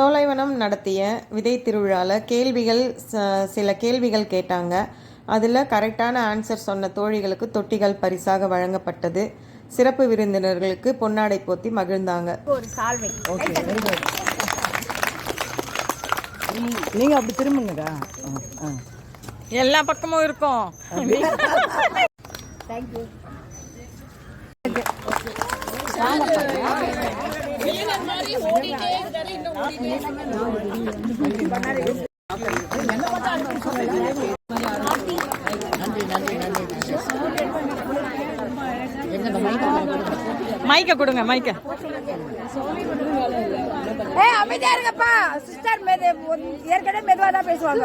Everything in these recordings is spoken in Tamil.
சோலைவனம் நடத்திய விதை திருவிழாவில் கேள்விகள் சில கேள்விகள் கேட்டாங்க. அதில் கரெக்டான ஆன்சர் சொன்ன தோழிகளுக்கு தொட்டிகள் பரிசாக வழங்கப்பட்டது. சிறப்பு விருந்தினர்களுக்கு பொன்னாடை போத்தி மகிழ்ந்தாங்க. ஒரு நீங்கள் அப்படி ஆ எல்லா பக்கமும் இருக்கும். தேங்க்யூ மைக்க கொடுங்க மைக்க. ஏ அமைதியா இருங்கப்பா. சிஸ்டர் மெது ஏற்கனவே மெதுவா தான் பேசுவாங்க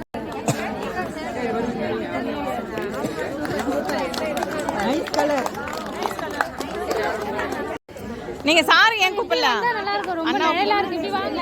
நீங்க சாரு ஏன் கூப்பிடல? நல்லா இருக்கும். ரொம்ப நிழலா இருக்கு இப்படி வாங்க.